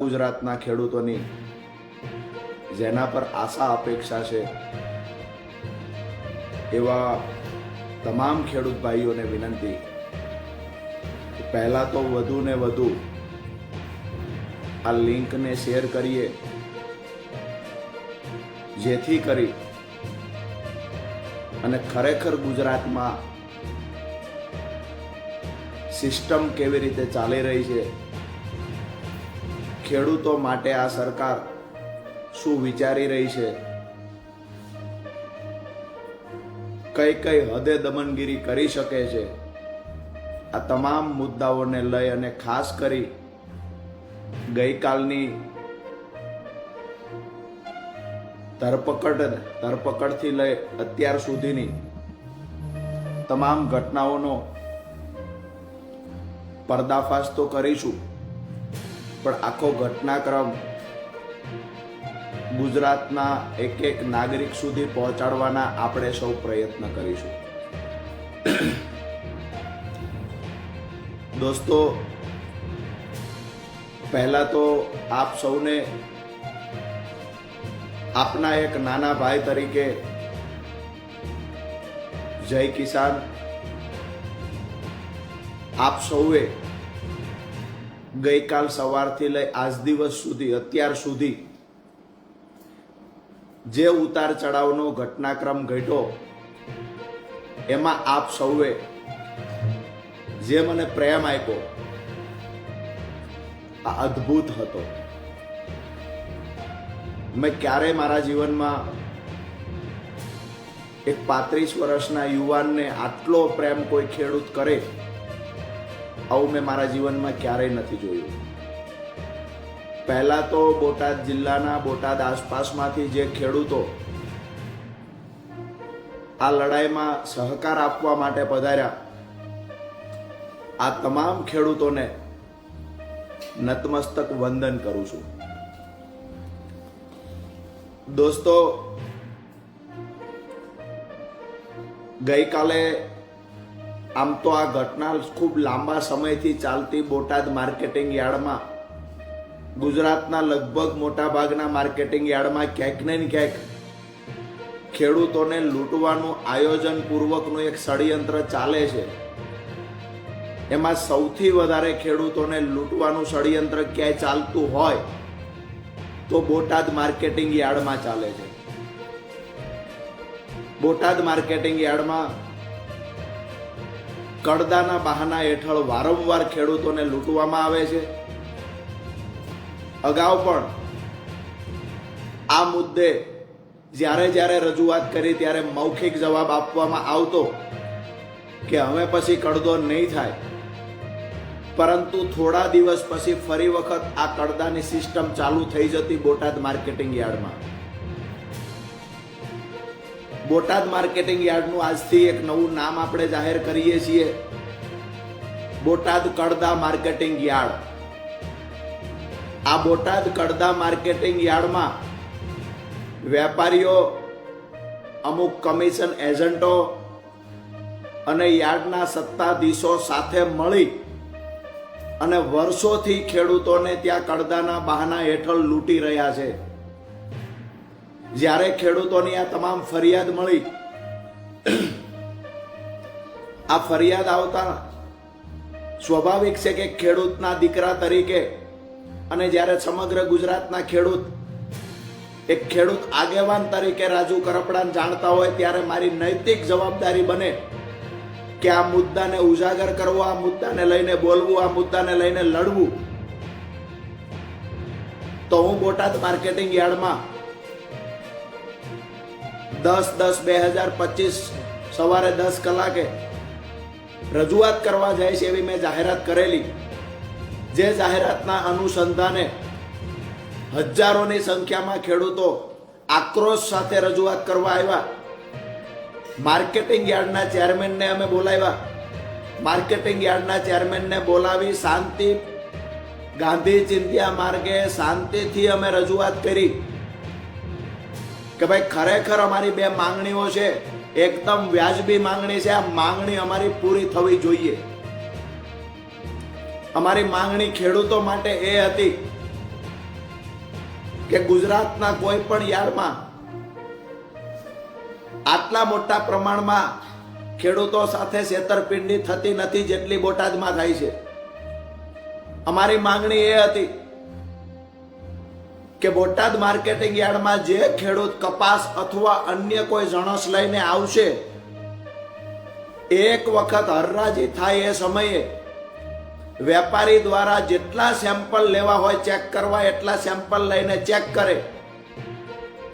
ગુજરાતના ખેડૂતોની જેના પર આશા અપેક્ષા છે, એવા તમામ ખેડૂત ભાઈઓને વિનંતી પહેલાં તો વધુ ને વધુ આ લિંકને શેર કરીએ, જેથી કરી અને ખરેખર ગુજરાતમાં સિસ્ટમ કેવી રીતે ચાલી રહી છે ખેડૂતો માટે આ સરકાર શું વિચારી રહી છે? કઈ કઈ હદે દમનગીરી કરી શકે છે? આ તમામ મુદ્દાઓને લઈ અને ખાસ કરી ગઈકાલની ધરપકડ ધરપકડથી લઈ અત્યાર સુધીની તમામ ઘટનાઓનો પર્દાફાશ તો કરીશું. પણ આખો ઘટનાક્રમ ગુજરાતના એક એક નાગરિક સુધી પહોંચાડવાના આપણે સૌ પ્રયત્ન કરીશું. દોસ્તો, પહેલા તો આપ સૌને આપના એક નાના ભાઈ તરીકે જય કિસાન. આપ સૌએ ગઈકાલ સવારથી લઈ આજ દિવસ સુધી, અત્યાર સુધી જે ઉતાર ચડાવનો ઘટનાક્રમ ઘટ્યો, એમાં આપ સૌએ જે મને પ્રેમ આપ્યો, આ અદ્ભુત હતો. મેં ક્યારેય મારા જીવનમાં એક પાંત્રીસ વર્ષના યુવાનને આટલો પ્રેમ કોઈ ખેડૂત કરે આવું મેં મારા જીવનમાં ક્યારેય નથી જોયું. પહેલાં તો બોટાદ જિલ્લાના બોટાદ આસપાસમાંથી જે ખેડૂતો આ લડાઈમાં સહકાર આપવા માટે પધાર્યા, આ તમામ ખેડૂતોને નતમસ્તક વંદન કરું છું. દોસ્તો, ગઈકાલે આમ તો આ ઘટના ખૂબ લાંબા સમયથી ચાલતી બોટાદ માર્કેટિંગ યાર્ડમાં. ગુજરાતના લગભગ મોટાભાગના માર્કેટિંગ યાર્ડમાં ક્યાંક ને ક્યાંક ખેડૂતોને લૂંટવાનું આયોજન પૂર્વકનું એક ષડયંત્ર ચાલે છે. એમાં સૌથી વધારે ખેડૂતોને લૂંટવાનું ષડયંત્ર ક્યાંય ચાલતું હોય તો બોટાદ માર્કેટિંગ યાર્ડમાં ચાલે છે. બોટાદ માર્કેટિંગ યાર્ડમાં કડદાના બહાના હેઠળ વારંવાર ખેડૂતોને લૂંટવામાં આવે છે. અગાઉ પણ આ મુદ્દે જ્યારે જ્યારે રજૂઆત કરી ત્યારે મૌખિક જવાબ આપવામાં આવતો કે હવે પછી કડદો નહીં થાય. પરંતુ થોડા દિવસ પછી ફરી વખત આ કડદાની સિસ્ટમ ચાલુ થઈ જતી બોટાદ માર્કેટિંગ યાર્ડમાં. બોટાદ માર્કેટિંગ યાર્ડનું આજથી એક નવું નામ આપણે જાહેર કરીએ છીએ. Botad Kadda marketing yard. આ બોટાદ કડદા માર્કેટિંગ યાર્ડમાં વેપારીઓ, અમુક કમિશન એજન્ટો અને યાર્ડના સત્તાધીશો સાથે મળી અને વર્ષોથી ખેડૂતોને ત્યાં કડદાના બહાના હેઠળ લૂંટી રહ્યા છે. જ્યારે ખેડૂતોની આ તમામ ફરિયાદ મળી, આ ફરિયાદ આવતા સ્વાભાવિક છે કે ખેડૂતના દીકરા તરીકે અને જ્યારે સમગ્ર ગુજરાતના ખેડૂત, એક ખેડૂત આગેવાન તરીકે રાજુ કરપડાને જાણતા હોય ત્યારે મારી નૈતિક જવાબદારી બને કે આ મુદ્દાને ઉજાગર કરવો, આ મુદ્દાને લઈને બોલવું, આ મુદ્દાને લઈને લડવું. તો હું બોટાદ માર્કેટિંગ યાર્ડમાં દસ દસ બે હજાર પચીસ સવારે દસ કલાકે રજૂઆત કરવા જાય છે એવી મેં જાહેરાત કરેલી. જે જાહેરાતના અનુસંધાને હજારોની સંખ્યામાં ખેડૂતો આક્રોશ સાથે રજૂઆત કરવા આવ્યા. માર્કેટિંગ યાર્ડના ચેરમેનને અમે બોલાવ્યા. માર્કેટિંગ યાર્ડના ચેરમેનને બોલાવી શાંતિ ગાંધી ચિંધ્યા માર્ગે શાંતિથી અમે રજૂઆત કરી. કે ભાઈ, ખરેખર અમારી બે માંગણીઓ છે. એકદમ વ્યાજબી માંગણી છે. આ માંગણી અમારી પૂરી થવી જોઈએ. અમારી માંગણી ખેડૂતો માટે એ હતી કે ગુજરાતના કોઈ પણ યાર્ડમાં આટલા મોટા પ્રમાણમાં ખેડૂતો સાથે છેતરપિંડી થતી નથી જેટલી બોટાદમાં થાય છે. અમારી માંગણી એ હતી કે બોટાદ માર્કેટિંગ યાર્ડમાં જે ખેડૂત કપાસ અથવા અન્ય કોઈ જણસ લઈને આવશે, એક વખત હરરાજી થાય એ સમયે વેપારી દ્વારા જેટલા સેમ્પલ લેવા હોય ચેક કરવા, એટલા સેમ્પલ લઈને ચેક કરે.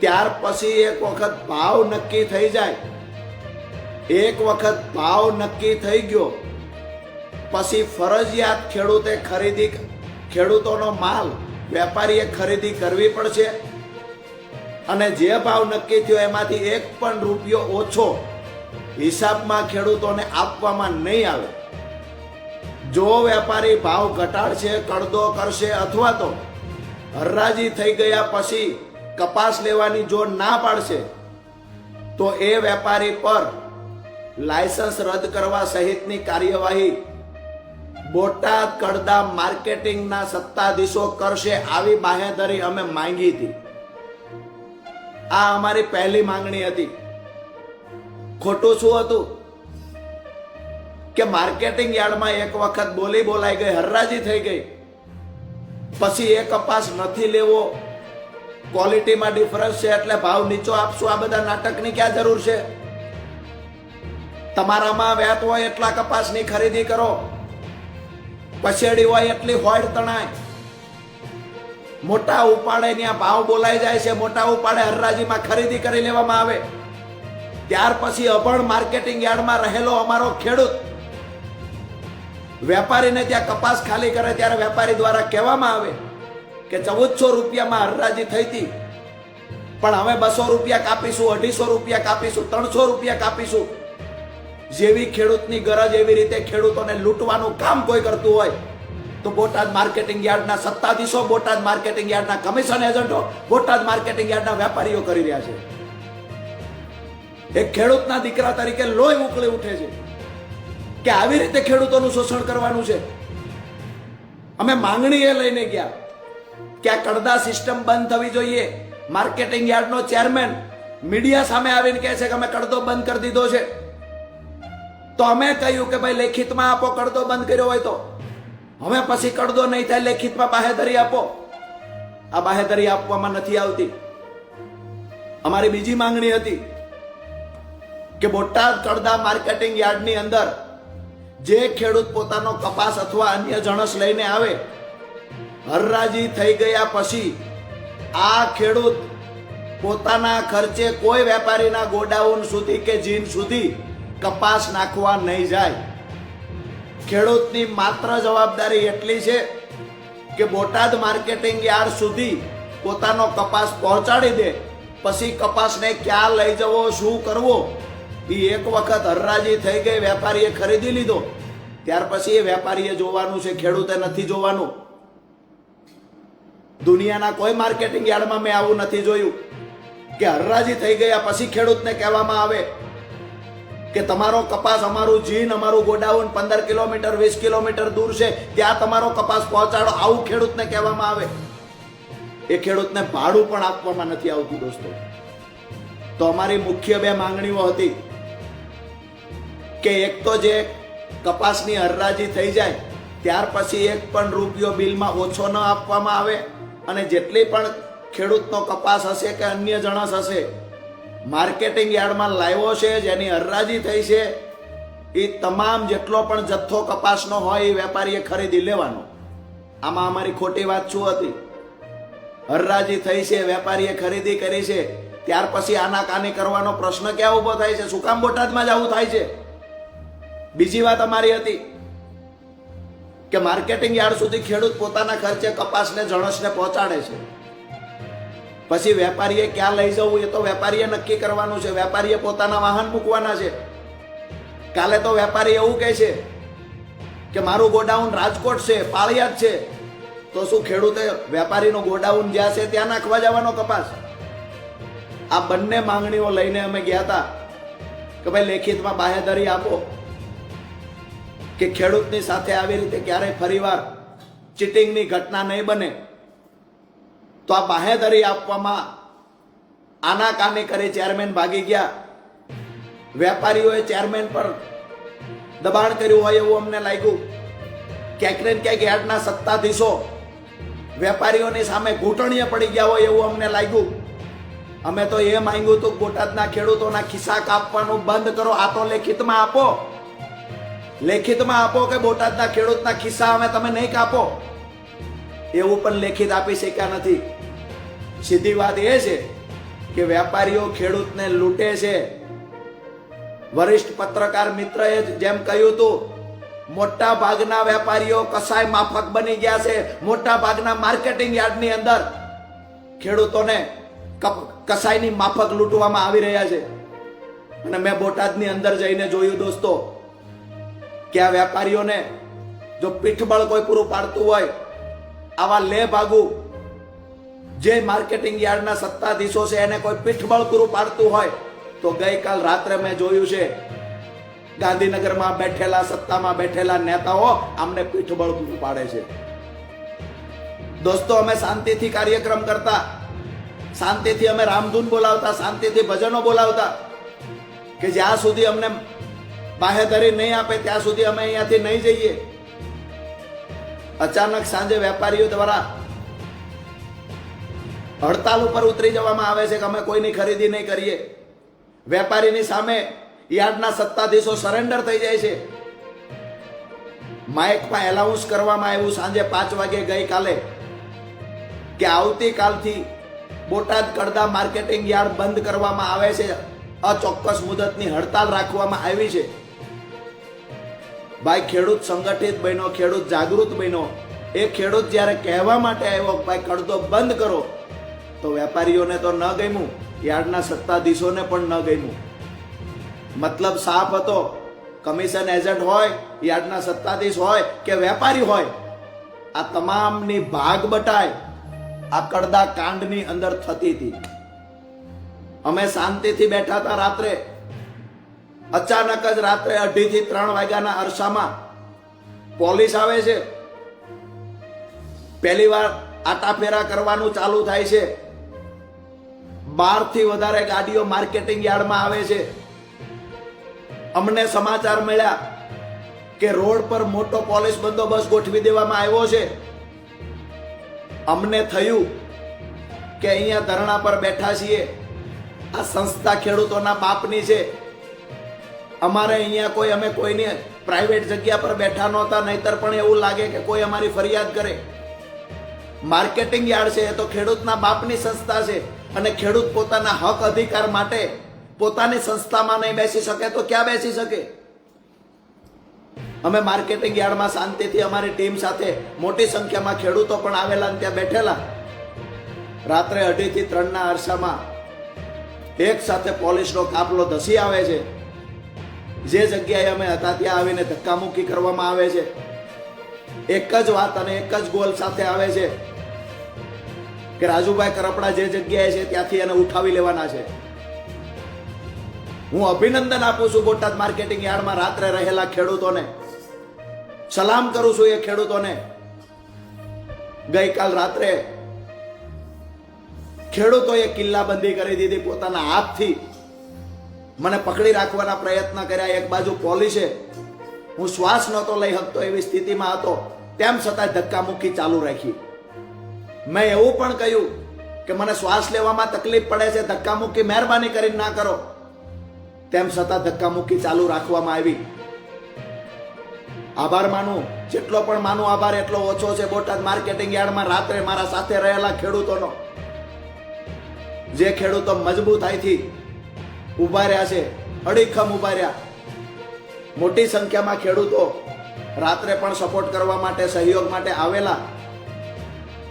ત્યાર પછી એક વખત ભાવ નક્કી થઈ જાય. એક વખત ભાવ નક્કી થઈ ગયો. પછી ફરજિયાત ખેડૂતે ખરીદી, ખેડૂતોનો માલ વેપારીએ ખરીદી કરવી પડશે. અને જે ભાવ નક્કી થયો એમાંથી એક પણ રૂપિયો ઓછો હિસાબમાં ખેડૂતોને આપવામાં નહીં આવે. જો વેપારી ભાવ ઘટાડશે કડદો કરશે અથવા તો હરરાજી થઈ ગયા પછી કપાસ લેવાની જો ના પાડશે, તો એ વેપારી પર લાયસન્સ રદ કરવા સહિતની કાર્યવાહી બોટાદ કડદા માર્કેટિંગના સત્તાધીશો કરશે આવી બાહેધરી અમે માંગી હતી. આ અમારી પહેલી માંગણી હતી. ખોટું શું હતું? કે માર્કેટિંગ યાર્ડમાં એક વખત બોલી બોલાઈ ગઈ, હરરાજી થઈ ગઈ. પછી એ કપાસ નથી લેવો, ક્વોલિટીમાં ડિફરન્સ છે એટલે ભાવ નીચો આપશું, આ બધા નાટકની ક્યાં જરૂર છે? તમારામાં વ્યાત હોય એટલા કપાસની ખરીદી કરો. પછેડી હોય એટલી હોડ તણાય. મોટા ઉપાડે ત્યાં ભાવ બોલાઈ જાય છે, મોટા ઉપાડે હરરાજીમાં ખરીદી કરી લેવામાં આવે. ત્યાર પછી અભણ માર્કેટિંગ યાર્ડમાં રહેલો અમારો ખેડૂત. વેપારીને ત્યાં કપાસ ખાલી કરે ત્યારે વેપારી દ્વારા કહેવામાં આવે કે ચૌદસો રૂપિયામાં હરરાજી થઈ હતી. પણ હવે બસો રૂપિયા કાપીશું, અઢીસો રૂપિયા કાપીશું, ત્રણસો રૂપિયા કાપીશું. જેવી ખેડૂતની ગરજ એવી રીતે ખેડૂતોને લૂંટવાનું કામ કોઈ કરતું હોય, તો બોટાદ માર્કેટિંગ યાર્ડના સત્તાધીશો બોટાદ માર્કેટિંગ યાર્ડના કમિશન એજન્ટો બોટાદ માર્કેટિંગ યાર્ડના વેપારીઓ કરી રહ્યા છે. એક ખેડૂતના દીકરા તરીકે લોહી ઉકળી ઉઠે છે કે આવી રીતે ખેડૂતોનું શોષણ કરવાનું છે? અમે માંગણી એ લઈને ગયા કે આ કડદા સિસ્ટમ બંધ થવી જોઈએ. માર્કેટિંગ યાર્ડનો ચેરમેન મીડિયા સામે આવીને કહે છે કે અમે કડદો બંધ કરી દીધો છે. તો અમે કહ્યું કે ભાઈ લેખિતમાં આપો, કડદો બંધ કર્યો હોય તો. હવે પછી કડદો નહીં થાય, લેખિતમાં બાહેધરી આપો. આ બાહેધરી આપવામાં નથી આવતી. અમારી બીજી માંગણી હતી કે બોટાદ કડદા માર્કેટિંગ યાર્ડની અંદર જે ખેડૂત પોતાનો કપાસ અથવા અન્ય જણસ લઈને આવે, હરરાજી થઈ ગયા પછી આ ખેડૂત પોતાના ખર્ચે કોઈ વેપારીના ગોડાઉન સુધી કે જીન સુધી કપાસ નાખવા નહીં જાય. ખેડૂતની માત્ર જવાબદારી એટલી છે કે બોટાદ માર્કેટિંગ યાર્ડ સુધી પોતાનો કપાસ પહોંચાડી દે. પછી કપાસને ક્યાં લઈ જવો, શું કરવો એ એક વખત હરરાજી થઈ ગઈ, વેપારીએ ખરીદી લીધો. ત્યાર પછી એ વેપારીએ જોવાનું છે, ખેડૂતે નથી જોવાનું. દુનિયાના કોઈ માર્કેટિંગ યાર્ડમાં મેં આવું નથી જોયું. કે હરરાજી થઈ ગયા, પછી ખેડૂતને કહેવામાં આવે કે તમારો કપાસ અમારું જીન, અમારું ગોડાઉન પંદર કિલોમીટર, વીસ કિલોમીટર દૂર છે, ત્યાં તમારો કપાસ પહોંચાડો. આવું ખેડૂતને કહેવામાં આવે. એ ખેડૂતને ભાડું પણ આપવામાં નથી આવતું, દોસ્તો. તો અમારી મુખ્ય બે માંગણીઓ હતી કે એક તો જે કપાસની હરરાજી થઈ જાય, ત્યાર પછી એક પણ રૂપિયો બિલમાં ઓછો ન આપવામાં આવે, અને જેટલી પણ ખેડૂતનો કપાસ હશે કે અન્ય જણસ હશે માર્કેટિંગ યાર્ડમાં લાવ્યો છે, જેની હરરાજી થઈ છે એ તમામ જેટલો પણ જથ્થો કપાસનો હોય એ વેપારીએ ખરીદી લેવાનો. આમાં અમારી ખોટી વાત શું હતી? હરરાજી થઈ છે, વેપારીએ ખરીદી કરી છે, ત્યાર પછી આનાકાની કરવાનો પ્રશ્ન ક્યાં ઊભો થાય છે? શું કામ બોટાદમાં જ આવું થાય છે? બીજી વાત અમારી હતી કે માર્કેટિંગ યાર્ડ સુધી ખેડૂત પોતાના ખર્ચે કપાસને, જણસને પહોંચાડે છે. પછી વેપારીએ ક્યાં લઈ જવું એ તો વેપારીએ નક્કી કરવાનું છે. વેપારીએ પોતાના વાહન મૂકવાના છે. કાલે તો વેપારી એવું કહે છે કે મારું ગોડાઉન રાજકોટ છે, પાળિયાદ છે. તો શું ખેડૂતે વેપારીનું ગોડાઉન જ્યાં છે ત્યાં નાખવા જવાનો કપાસ? આ બંને માંગણીઓ લઈને અમે ગયા હતા કે ભાઈ લેખિતમાં બાહેધરી આપો કે ખેડૂતની સાથે આવી રીતે ક્યારેય ફરીવાર ચીટિંગની ઘટના નહીં બને. તો આ બાહેધરી આપવામાં આના કાને કરી ચેરમેન ભાગી ગયા. વેપારીઓએ ચેરમેન પર દબાણ કર્યું હોય એવું અમને લાગ્યું. ક્યાંક ને ક્યાંક યાર્ડના સત્તાધીશો વેપારીઓની સામે ઘૂંટણીએ પડી ગયા હોય એવું અમને લાગ્યું. અમે તો એ માંગ્યું હતું બોટાદના ખેડૂતોના ખિસ્સા કાપવાનું બંધ કરો. આ તો લેખિતમાં આપો. લેખિતમાં આપો કે બોટાદના ખેડૂતના ખિસ્સા અમે તમે નહીં કાપો. એવું પણ લેખિત આપી શક્યા નથી. સીધી વાત એ છે કે વેપારીઓ ખેડૂતને લૂંટે છે. વરિષ્ઠ પત્રકાર મિત્રએ જેમ કહ્યું હતું, મોટા ભાગના વેપારીઓ કસાય માફક બની ગયા છે. મોટા ભાગના માર્કેટિંગ યાર્ડની અંદર ખેડૂતોને કસાયની માફક લૂંટવામાં આવી રહ્યા છે. અને મેં બોટાદની અંદર જઈને જોયું દોસ્તો, કે આ વેપારીઓને જો પીઠબળ કોઈ પૂરું પાડતું હોય, આવા લે ભાગુ જે માર્કેટિંગ યાર્ડના સત્તાધીશો છે, એને કોઈ પીઠબળ પૂરું પાડતું હોય, તો ગઈકાલ રાત્રે મેં જોયું છે, ગાંધીનગરમાં બેઠેલા, સત્તામાં બેઠેલા નેતાઓ આમને પીઠબળ પૂરું પાડે છે. દોસ્તો, અમે શાંતિથી કાર્યક્રમ કરતા, શાંતિથી અમે રામધૂન બોલાવતા, શાંતિથી ભજનો બોલાવતા, કે જ્યાં સુધી અમને બાહેધરી નહીં આપે, ત્યાં સુધી અમે અહીંયાથી નહીં જઈએ. અચાનક સાંજે વેપારીઓ દ્વારા હડતાલ ઉપર ઉતરી જવામાં આવે છે કે અમે કોઈની ખરીદી નહીં કરીએ. વેપારીની સામે યાર્ડના સત્તાધીશો સરેન્ડર થઈ જાય છે. માઇકમાં એલાઉન્સ કરવામાં આવ્યું સાંજે પાંચ વાગે ગઈકાલે કે આવતીકાલથી બોટાદ કડદા માર્કેટિંગ યાર્ડ બંધ કરવામાં આવે છે. અચોક્કસ મુદતની હડતાલ રાખવામાં આવી છે. ભાઈ, ખેડૂત સંગઠિત બન્યો, ખેડૂત જાગૃત બન્યો. એ ખેડૂત જ્યારે કહેવા માટે આવ્યો ભાઈ, કડદો બંધ કરો તો વેપારીઓને તો ન ગમ્યું, યાર્ડના સત્તાધીશોને પણ ન ગમ્યું. મતલબ સાફ હતો, કમિશન એજન્ટ હોય, યાર્ડના સત્તાધીશ હોય કે વેપારી હોય, આ તમામની ભાગ બટાય આ કડદા કાંડની અંદર થતી હતી. અમે શાંતિથી બેઠા હતા રાત્રે. અચાનક જ રાત્રે અઢી થી ત્રણ વાગ્યાના અરસામાં પોલીસ આવે છે. પહેલી વાર આટાફેરા કરવાનું ચાલુ થાય છે. બારથી વધારે ગાડીઓ માર્કેટિંગ યાર્ડમાં આવે છે. અમને સમાચાર મળ્યા કે રોડ પર મોટો પોલીસ બંદોબસ્ત ગોઠવી દેવામાં આવ્યો છે. અમને થયું કે અહીંયા ધરણા પર બેઠા છીએ. આ સંસ્થા ખેડૂતોના બાપની છે. અમારે અહીંયા કોઈ, અમે કોઈને પ્રાઇવેટ જગ્યા પર બેઠા નહોતા, નહીતર પણ એવું લાગે કે કોઈ અમારી ફરિયાદ કરે. માર્કેટિંગ યાર્ડ છે, એ તો ખેડૂતના બાપની સંસ્થા છે. અને ખેડૂત પોતાના હક અધિકાર માટે પોતાની સંસ્થામાં નહીં બેસી શકે તો ક્યાં બેસી શકે? અમે માર્કેટિંગ યાર્ડમાં શાંતિથી અમારી ટીમ સાથે મોટી સંખ્યામાં ખેડૂતો પણ આવેલા અને ત્યાં બેઠેલા. રાત્રે અઢીથી ત્રણના અરસામાં એક સાથે પોલીસનો કાફલો ધસી આવે છે. જે જગ્યાએ અમે હતા ત્યાં આવીને ધક્કામુક્કી કરવામાં આવે છે. એક જ વાત અને એક જ ગોલ સાથે આવે છે. કે રાજુભાઈ કરપડા જે જગ્યાએ છે ત્યાંથી એને ઉઠાવી લેવાના છે. હું અભિનંદન આપું છું બોટાદ માર્કેટિંગ યાર્ડમાં રાત્રે રહેલા ખેડૂતોને. સલામ કરું છું એ ખેડૂતોને. ગઈકાલ રાત્રે ખેડૂતોએ કિલ્લાબંધી કરી દીધી પોતાના હાથથી. મને પકડી રાખવાના પ્રયત્ન કર્યા, એક બાજુ પોલીસે. હું શ્વાસ નહોતો લઈ શકતો એવી સ્થિતિમાં હતો. તેમ છતાં ધક્કામુક્કી ચાલુ રાખી. મેં એવું પણ કહ્યું કે મને શ્વાસ લેવામાં તકલીફ પડે છે, ધક્કામુક્કી મહેરબાની કરીને ના કરો. તેમ છતાં ધક્કામુક્કી ચાલુ રાખવામાં આવી. આભાર માનું, જેટલો પણ માનું આભાર, એટલો ઓછો છે બોટાદ માર્કેટિંગ યાર્ડમાં રાત્રે મારા સાથે રહેલા ખેડૂતોનો. જે ખેડૂતો મજબૂતાઈથી ઊભા રહ્યા છે, અડીખમ ઊભા રહ્યા. મોટી સંખ્યામાં ખેડૂતો રાત્રે પણ સપોર્ટ કરવા માટે, સહયોગ માટે આવેલા.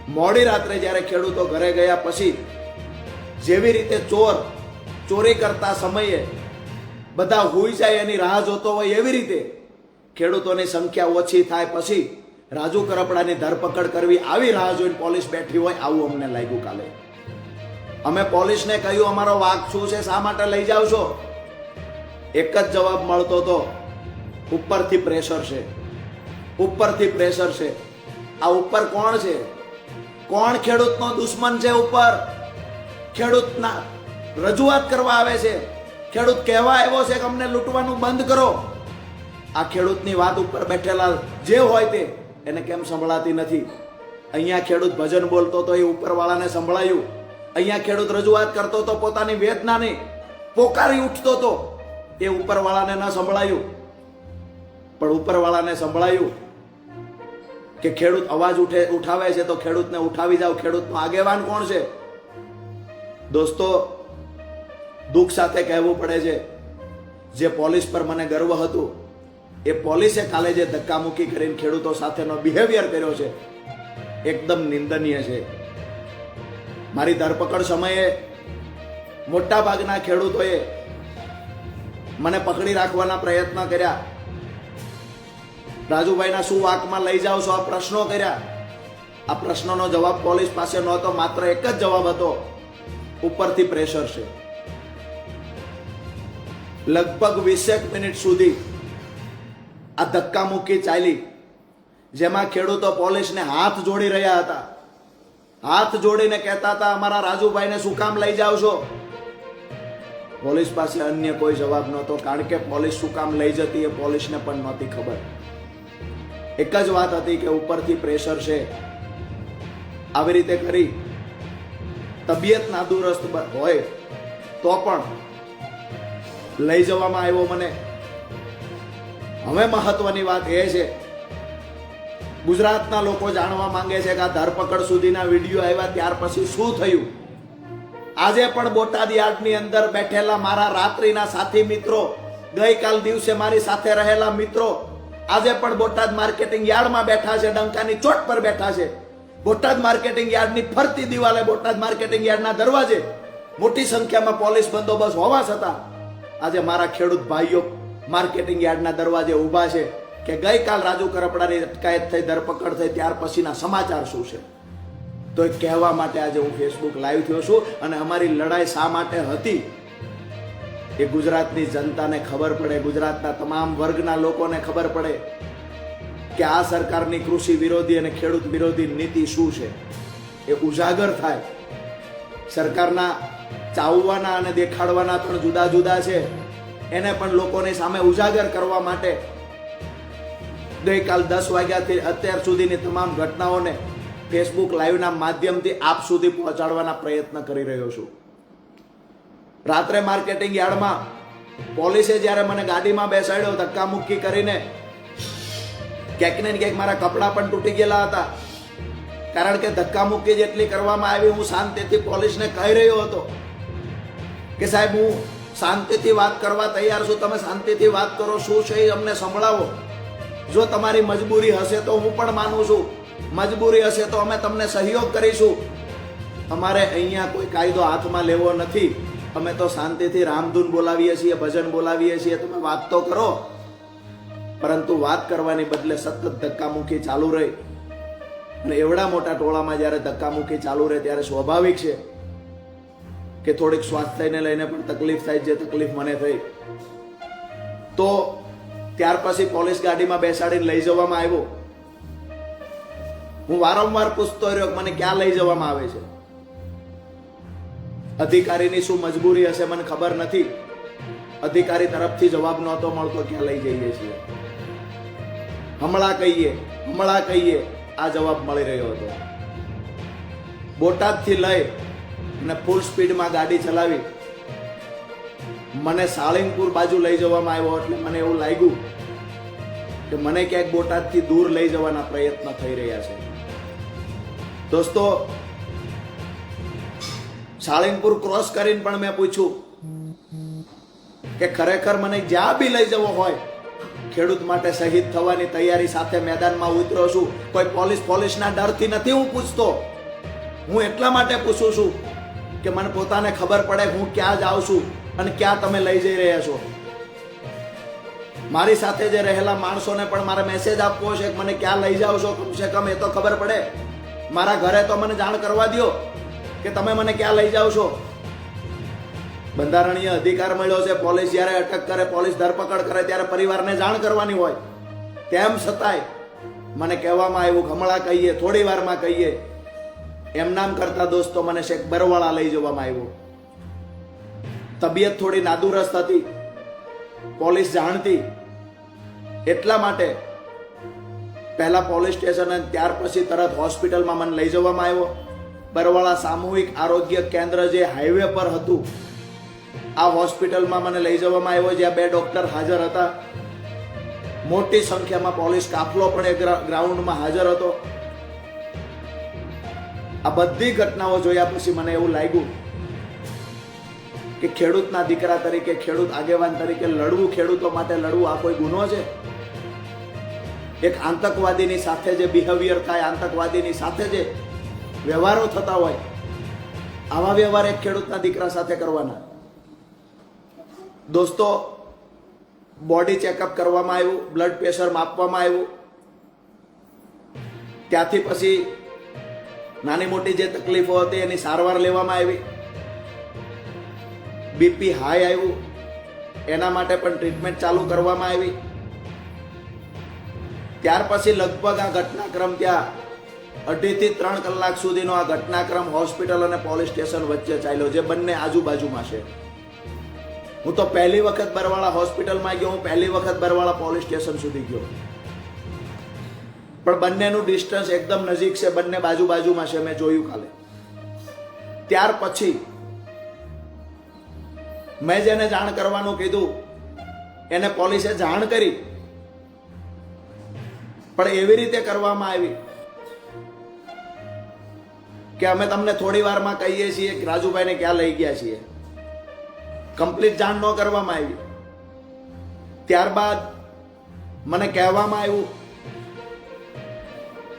મોડી રાત્રે જ્યારે ખેડૂતો ઘરે ગયા પછી જેવી રીતે ચોર ચોરી કરતા સમયે બધા હોઈ જાય એની રાહ જોતો હોય એવી રીતે ખેડૂતોની સંખ્યા ઓછી થાય પછી રાજુ કરપડાની ધરપકડ કરવી આવી રાહ જોઈને પોલીસ બેઠી હોય આવું અમને લાગ્યું કાલે. અમે પોલીસને કહ્યું, અમારો વાક શું છે? શા માટે લઈ જાવ છો? એક જ જવાબ મળતો હતો ઉપરથી પ્રેશર છે. ઉપરથી પ્રેશર છે. આ ઉપર કોણ છે? કોણ ખેડૂતનો દુશ્મન છે ઉપર? ખેડૂતના રજૂઆત કરવા આવે છે. ખેડૂત કહેવા આવ્યો છે કે અમને લૂંટવાનું બંધ કરો. આ ખેડૂતની વાત ઉપર બેઠેલા જે હોય તે એને કેમ સંભળાતી નથી? અહીંયા ખેડૂત ભજન બોલતો તો એ ઉપરવાળાને સંભળાયું. અહીંયા ખેડૂત રજૂઆત કરતો તો પોતાની વેદનાની પોકારી ઉઠતો તો એ ઉપરવાળાને ન સંભળાયું. પણ ઉપરવાળાને સંભળાયું. કે ખેડૂત અવાજ ઉઠે, ઉઠાવે છે તો ખેડૂતને ઉઠાવી જાવ ખેડૂતનો આગેવાન કોણ છે? દોસ્તો, દુઃખ સાથે કહેવું પડે છે, જે પોલીસ પર મને ગર્વ હતું, એ પોલીસે કાલે જે ધક્કામુક્કી કરીને ખેડૂતો સાથેનો બિહેવિયર કર્યો છે, એકદમ નિંદનીય છે. મારી ધરપકડ સમયે મોટા ભાગના ખેડૂતોએ મને પકડી રાખવાના પ્રયત્ન કર્યા. રાજુભાઈના શું વાકમાં લઈ જાઓ છો? આ પ્રશ્નો કર્યા. આ પ્રશ્નોનો જવાબ પોલીસ પાસે નહોતો, માત્ર એક જ જવાબ હતો. ઉપરથી પ્રેશર છે. લગભગ વીસેક મિનિટ સુધી આ ધક્કા મૂકી ચાલી. જેમાં ખેડૂતો પોલીસને હાથ જોડી રહ્યા હતા. હાથ જોડીને કહેતા હતા, અમારા રાજુભાઈને શું કામ લઈ જાવ છો? પોલીસ પાસે અન્ય કોઈ જવાબ નહોતો, કારણ કે પોલીસ શું કામ લઈ જતી એ પોલીસને પણ નહોતી ખબર. એક જ વાત હતી કે ઉપરથી પ્રેશર છે. આવી રીતે કરી, તબિયત નાદુરસ્ત હોય, તો પણ લઈ જવામાં આવ્યો મને. હવે મહત્વની વાત એ છે, ગુજરાતના લોકો જાણવા માંગે છે કે આ ધરપકડ સુધીના વીડિયો આવ્યા ત્યાર પછી શું થયું? આજે પણ બોટાદ યાર્ડની અંદર બેઠેલા મારા રાત્રિના સાથી મિત્રો, ગઈકાલ દિવસે મારી સાથે રહેલા મિત્રો આજે પણ બોટાદ માર્કેટિંગ યાર્ડમાં બેઠા છે, ડંકાની ચોટ પર બેઠા છે. બોટાદ માર્કેટિંગ યાર્ડની ફરતી દિવાલે બોટાદ માર્કેટિંગ યાર્ડના દરવાજે મોટી સંખ્યામાં પોલીસ બંદોબસ્ત હોવા છતાં આજે મારા ખેડૂત ભાઈઓ માર્કેટિંગ યાર્ડના દરવાજે ઊભા છે કે ગઈકાલ રાજુ કરપડાની અટકાયત થઈ, ધરપકડ થઈ, ત્યાર પછીના સમાચાર શું છે? તો એ કહેવા માટે આજે હું ફેસબુક લાઈવ થયો છું અને અમારી લડાઈ શા માટે હતી એ ગુજરાતની જનતાને ખબર પડે, ગુજરાતના તમામ વર્ગના લોકોને ખબર પડે કે આ સરકારની કૃષિ વિરોધી અને ખેડૂત વિરોધી નીતિ શું છે. એ ઉજાગર થાય. સરકારના ચાવવાના અને દેખાડવાના પણ જુદા જુદા છે. એને પણ લોકોની સામે ઉજાગર કરવા માટે ગઈકાલ દસ વાગ્યાથી અત્યાર સુધીની તમામ ઘટનાઓને ફેસબુક લાઈવના માધ્યમથી આપ સુધી પહોંચાડવાના પ્રયત્ન કરી રહ્યો છું. રાત્રે માર્કેટિંગ યાર્ડમાં પોલીસે જ્યારે મને ગાડીમાં બેસાડ્યો ધક્કા મુક્કી કરીને ક્યાંક ને ક્યાંક મારા કપડાં પણ તૂટી ગયેલા હતા. કારણ કે ધક્કા મુક્કી જેટલી કરવામાં આવી, હું શાંતિથી પોલીસને કહી રહ્યો હતો કે સાહેબ, હું શાંતિથી વાત કરવા તૈયાર છું. તમે શાંતિથી વાત કરો, શું છે એ અમને સંભળાવો. જો તમારી મજબૂરી હશે તો હું પણ માનું છું. મજબૂરી હશે તો અમે તમને સહયોગ કરીશું. અમારે અહીંયા કોઈ કાયદો હાથમાં લેવો નથી. અમે તો શાંતિથી રામધૂન બોલાવીએ છીએ, ભજન બોલાવીએ છીએ, તમે વાત તો કરો. પરંતુ વાત કરવાની બદલે સતત ધક્કામુખી ચાલુ રહી. અને એવડા મોટા ટોળામાં જ્યારે ધક્કામુખી ચાલુ રહે ત્યારે સ્વાભાવિક છે કે થોડીક સ્વાસ્થ્યને લઈને પણ તકલીફ થાય, જે તકલીફ મને થઈ. તો ત્યાર પછી પોલીસ ગાડીમાં બેસાડીને લઈ જવામાં આવ્યો. હું વારંવાર પૂછતો રહ્યો મને ક્યાં લઈ જવામાં આવે છે? અધિકારીની શું મજબૂરી હશે મને ખબર નથી. અધિકારી તરફથી જવાબ નહોતો મળતો ક્યાં લઈ જઈએ છીએ. હમણાં કહીએ હમણાં કહીએ, આ જવાબ મળી રહ્યો હતો. બોટાદથી લઈ અને ફૂલ સ્પીડમાં ગાડી ચલાવી મને સાળીંગપુર બાજુ લઈ જવામાં આવ્યો એટલે મને એવું લાગ્યું કે મને ક્યાંક બોટાદથી દૂર લઈ જવાના પ્રયત્ન થઈ રહ્યા છે. દોસ્તો સાળીંગપુર ક્રોસ કરીને પણ મેં પૂછ્યું કે ખરેખર મને જ્યાં બી લઈ જવો હોય, ખેડૂત માટે શહીદ થવાની તૈયારી સાથે મેદાનમાં ઉતર્યો છું. કોઈ પોલીસ પોલીસના ડરથી નથી હું પૂછતો. હું એટલા માટે પૂછું છું કે મને પોતાને ખબર પડે હું ક્યાં જાઉં છું અને ક્યાં તમે લઈ જઈ રહ્યા છો. મારી સાથે જે રહેલા માણસોને પણ મારે મેસેજ આપવો છે કે મને ક્યાં લઈ જાઓ છો? કમસે કમ એ તો ખબર પડે. મારા ઘરે તો મને જાણ કરવા દો કે તમે મને ક્યાં લઈ જાઓ છો? બંધારણીય અધિકાર મળ્યો છે, પોલીસ જ્યારે અટક કરે, પોલીસ ધરપકડ કરે, ત્યારે પરિવારને જાણ કરવાની હોય. તેમ છતાંય મને કહેવામાં આવ્યું હમણાં કહીએ, થોડી વારમાં કહીએ. એમ નામ કરતા દોસ્તો મને શેખ બરવાળા લઈ જવામાં આવ્યો. તબિયત થોડી નાદુરસ્ત હતી. પોલીસ જાણતી. એટલા માટે પહેલા પોલીસ સ્ટેશન અને ત્યાર પછી તરત હોસ્પિટલમાં મને લઈ જવામાં આવ્યો. બરવાળા સામૂહિક આરોગ્ય કેન્દ્ર જે હાઈવે પર હતું, આ હોસ્પિટલમાં મને લઈ જવામાં આવ્યો, જ્યાં બે ડોક્ટર હાજર હતા. મોટી સંખ્યામાં પોલીસ કાફલો પણ એ ગ્રાઉન્ડમાં હાજર હતો. આ બધી ઘટનાઓ જોયા પછી મને એવું લાગ્યું કે ખેડૂતના દીકરા તરીકે, ખેડૂત આગેવાન તરીકે લડવું ખેડૂતો માટે લડવું આ કોઈ ગુનો છે? એક આતંકવાદીની સાથે જે બિહેવિયર થાય, આતંકવાદીની સાથે જે વ્યવહારો થતા હોય, આવા વ્યવહાર એક ખેડૂતના દીકરા સાથે કરવાના. દોસ્તો બોડી ચેકઅપ કરવામાં આવ્યું બ્લડ પ્રેશર માપવામાં આવ્યું. ત્યાંથી પછી નાની મોટી જે તકલીફો હતી એની સારવાર લેવામાં આવી. બીપી હાઈ આવ્યું, એના માટે પણ ટ્રીટમેન્ટ ચાલુ કરવામાં આવી. ત્યાર પછી લગભગ આ ઘટનાક્રમ ત્યાં અઢીથી ત્રણ કલાક સુધીનો આ ઘટનાક્રમ હોસ્પિટલ અને પોલીસ સ્ટેશન વચ્ચે ચાલ્યો જે બંને આજુબાજુમાં છે. હું તો પહેલી વખત બરવાળા હોસ્પિટલમાં ગયો, હું પહેલી વખત બરવાળા પોલીસ સ્ટેશન સુધી ગયો. પણ બંનેનું ડિસ્ટન્સ એકદમ નજીક છે, બંને બાજુ બાજુમાં છે, મેં જોયું કાલે. ત્યાર પછી મેં જેને જાણ કરવાનું કીધું, એને પોલીસે જાણ કરી. પણ એવી રીતે કરવામાં આવી કે અમે તમને થોડી વારમાં કહીએ છીએ કે રાજુભાઈને ક્યાં લઈ ગયા છીએ. કમ્પ્લીટ જાણ ન કરવામાં આવી. ત્યારબાદ મને કહેવામાં આવ્યું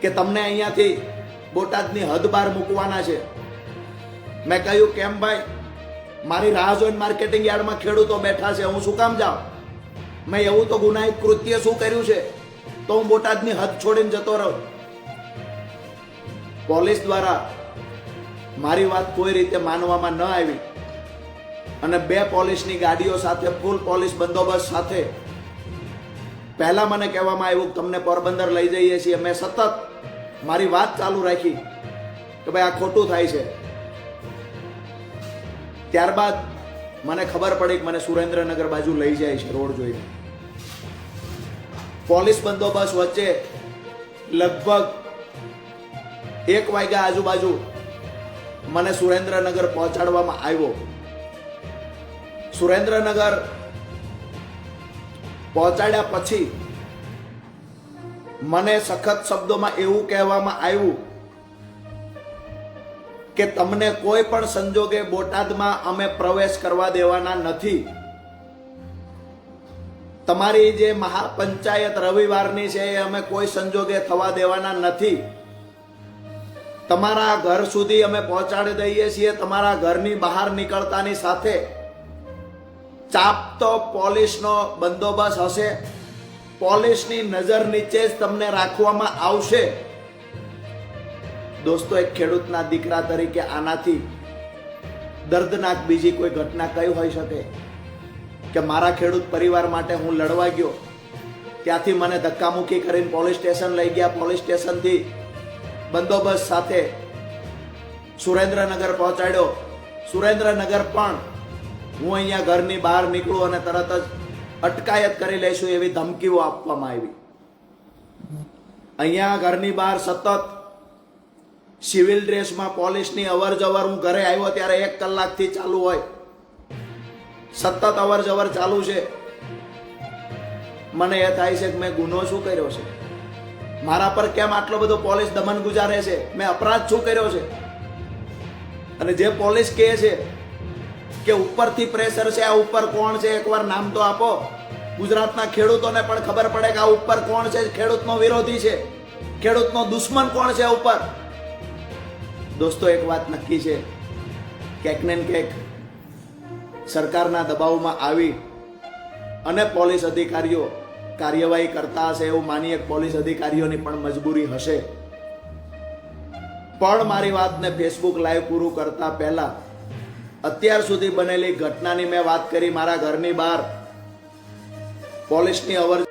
કે તમને અહીંયાથી બોટાદની હદ બહાર મૂકવાના છે. મેં કહ્યું કેમ ભાઈ, મારી રાહ જોઈને માર્કેટિંગ યાર્ડમાં ખેડૂતો બેઠા છે, હું શું કામ જાઉં? મેં એવું તો ગુનાહિત કૃત્ય શું કર્યું છે? તો હું બોટાદની હદ છોડીને જતો રહું. પોલીસ દ્વારા મારી વાત કોઈ રીતે માનવામાં ન આવી. અને બે પોલીસની ગાડીઓ સાથે ફૂલ પોલીસ બંદોબસ્ત સાથે. પહેલાં મને કહેવામાં આવ્યું તમને પોરબંદર લઈ જઈએ છીએ. મેં સતત મારી વાત ચાલુ રાખી કે ભાઈ આ ખોટું થાય છે. ત્યારબાદ મને ખબર પડી કે મને સુરેન્દ્રનગર બાજુ લઈ જાય છે રોડ જોઈને. પોલીસ બંદોબસ્ત વચ્ચે લગભગ એક વાગ્યા આજુબાજુ મને સુરેન્દ્રનગર પહોંચાડવામાં આવ્યો. સુરેન્દ્રનગર પહોંચાડ્યા પછી મને સખત શબ્દોમાં એવું કહેવામાં આવ્યું કે તમને કોઈ પણ સંજોગે બોટાદમાં અમે પ્રવેશ કરવા દેવાના નથી. તમારી જે મહાપંચાયત રવિવારની છે એ અમે કોઈ સંજોગે થવા દેવાના નથી. તમારા ઘર સુધી અમે પહોંચાડી દઈએ છીએ. તમારા ઘરની બહાર નીકળતાની સાથે ચાપતો પોલીસનો બંદોબસ્ત હશે. પોલીસની નજર નીચે જ તમને રાખવામાં આવશે. દોસ્તો, એક ખેડૂતના દીકરા તરીકે આનાથી દર્દનાક બીજી કોઈ ઘટના કઈ હોઈ શકે? કે મારા ખેડૂત પરિવાર માટે હું લડવા ગયો? ત્યાંથી મને ધક્કામુક્કી કરીને પોલીસ સ્ટેશન લઈ ગયા. પોલીસ સ્ટેશનથી બંદોબસ્ત સાથે સુરેન્દ્રનગર પહોંચાડ્યો. સુરેન્દ્રનગર પણ હું અહીંયા ઘરની બહાર નીકળું અને તરત જ અટકાયત કરી લઈશું એવી ધમકીઓ આપવામાં આવી. અહીંયા ઘરની બહાર સતત સિવિલ ડ્રેસમાં પોલીસની અવર જવર હું ઘરે આવ્યો ત્યારે એક કલાકથી ચાલુ હોય. સતત અવર જવર ચાલુ છે. મને એ થાય છે કે મેં ગુનો શું કર્યો છે? મારા પર કેમ આટલો બધો પોલીસ દમન ગુજારે છે? મેં અપરાધ શું કર્યો છે? અને જે પોલીસ કહે છે કે ઉપરથી પ્રેશર છે, આ ઉપર કોણ છે, એકવાર નામ તો આપો. ગુજરાતના ખેડૂતોને પણ ખબર પડે કે આ ઉપર કોણ છે, ખેડૂતનો વિરોધી છે. ખેડૂતનો દુશ્મન કોણ છે ઉપર? દોસ્તો, એક વાત નક્કી છે. ક્યાંક ને ક્યાંક સરકારના દબાવમાં આવી અને પોલીસ અધિકારીઓ કાર્યવાહી કરતા હશે એવું માની એક પોલીસ અધિકારીઓની પણ મજબૂરી હશે. પણ મારી વાતને ફેસબુક લાઈવ પૂરું કરતા પહેલા અત્યાર સુધી બનેલી ઘટનાની મેં વાત કરી મારા ઘરની બહાર. પોલીસની અવર